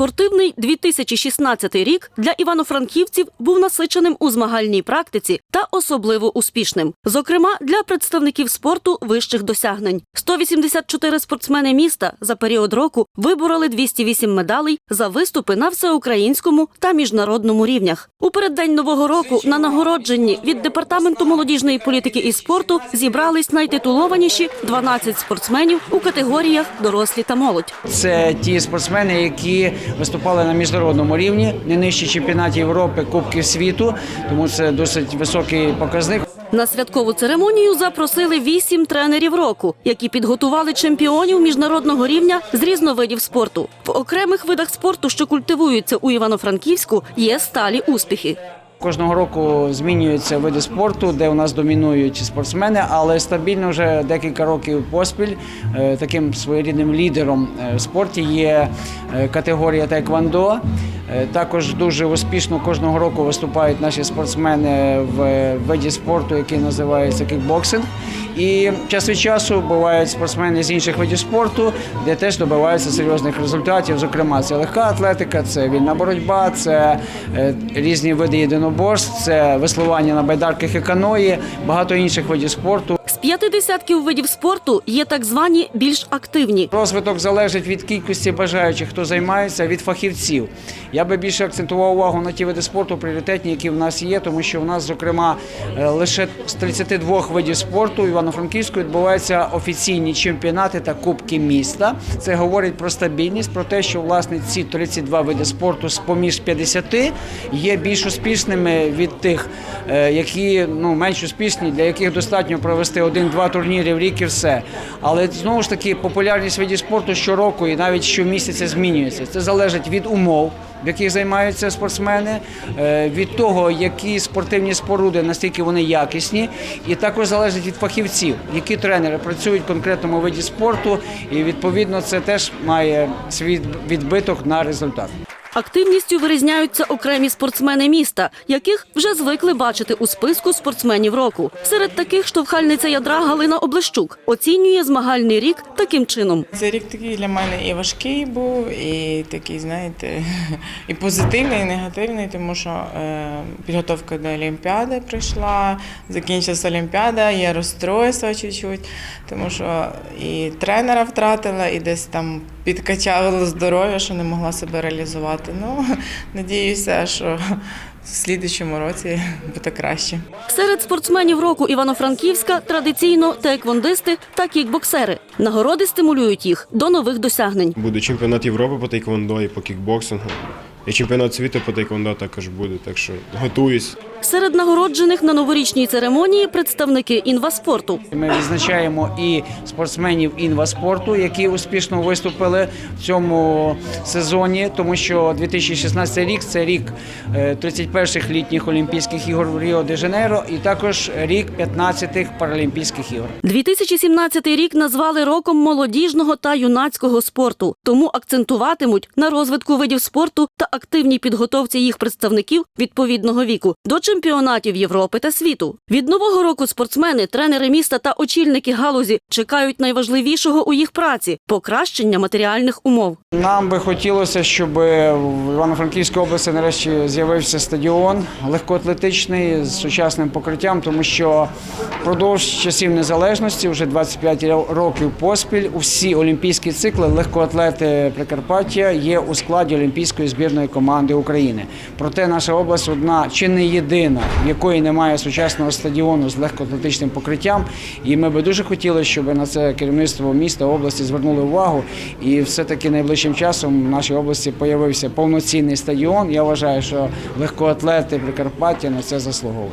Спортивний 2016 рік для івано-франківців був насиченим у змагальній практиці та особливо успішним. Зокрема, для представників спорту вищих досягнень. 184 спортсмени міста за період року вибороли 208 медалей за виступи на всеукраїнському та міжнародному рівнях. У переддень нового року на нагородженні від департаменту молодіжної політики і спорту зібрались найтитулованіші 12 спортсменів у категоріях дорослі та молодь. Це ті спортсмени, які виступали на міжнародному рівні, не нижче чемпіонатів Європи, Кубків світу, тому це досить високий показник. На святкову церемонію запросили вісім тренерів року, які підготували чемпіонів міжнародного рівня з різновидів спорту. В окремих видах спорту, що культивуються у Івано-Франківську, є сталі успіхи. Кожного року змінюються види спорту, де у нас домінують спортсмени, але стабільно вже декілька років поспіль е, таким своєрідним лідером е, в спорті є е, категорія тайквандо. Е, Також дуже успішно кожного року виступають наші спортсмени в виді спорту, який називається кікбоксинг. І час від часу бувають спортсмени з інших видів спорту, де теж добиваються серйозних результатів. Зокрема, це легка атлетика, це вільна боротьба, це е, різні види єдиноборств, це веслування на байдарках і каної, багато інших видів спорту. П'яти десятків видів спорту є так звані більш активні. Розвиток залежить від кількості бажаючих, хто займається, від фахівців. Я би більше акцентував увагу на ті види спорту пріоритетні, які в нас є, тому що в нас, зокрема, е, лише з 32 видів спорту Івано-Франківську відбуваються офіційні чемпіонати та кубки міста. Це говорить про стабільність, про те, що власне ці 32 види спорту з поміж 50 є більш успішними від тих, е, які ну менш успішні, для яких достатньо провести один-два турніри в рік і все. Але знову ж таки популярність видів спорту щороку і навіть щомісяця змінюється. Це залежить від умов. В яких займаються спортсмени, е, від того, які спортивні споруди, наскільки вони якісні, і також залежить від фахівців, які тренери працюють в конкретному виді спорту, і відповідно це теж має свій відбиток на результат. Активністю вирізняються окремі спортсмени міста, яких вже звикли бачити у списку спортсменів року. Серед таких штовхальниця ядра Галина Облещук оцінює змагальний рік таким чином. Цей рік такий для мене і важкий був, і такий, знаєте, і позитивний, і негативний, тому що е, підготовка до Олімпіади прийшла, закінчилася Олімпіада, є розстройство чуть-чуть, тому що і тренера втратила, і десь там підкачало здоров'я, що не могла себе реалізувати. Ну, надіюся, що в слідчому році буде краще. Серед спортсменів року Івано-Франківська традиційно тейквондисти та кікбоксери. Нагороди стимулюють їх до нових досягнень. Буде чемпіонат Європи по тейквондо і по кікбоксингу. І чемпіонат світу по тейквондо також буде, так що готуюсь. Серед нагороджених на новорічній церемонії представники інваспорту. Ми відзначаємо і спортсменів інваспорту, які успішно виступили в цьому сезоні, тому що 2016 рік це рік е, 31-х літніх Олімпійських ігор в Ріо де Жанейро і також рік 15-х Паралімпійських ігор. 2017 рік назвали роком молодіжного та юнацького спорту, тому акцентуватимуть на розвитку видів спорту та активній підготовці їх представників відповідного віку до чемпіонатів Європи та світу. Від нового року спортсмени, тренери міста та очільники галузі чекають найважливішого у їх праці покращення матеріальних умов. Нам би хотілося, щоб в Івано-Франківській області нарешті з'явився стадіон легкоатлетичний з сучасним покриттям, тому що впродовж часів незалежності, вже 25 років поспіль, усі олімпійські цикли легкоатлети Прикарпаття є у складі олімпійської збірної команди України. Проте наша область одна чи не єдина, в якої немає сучасного стадіону з легкоатлетичним покриттям. І ми би дуже хотіли, щоб на це керівництво міста області звернули увагу. І все-таки найближчим часом в нашій області появився повноцінний стадіон. Я вважаю, що легкоатлети Прикарпаття на це заслуговують.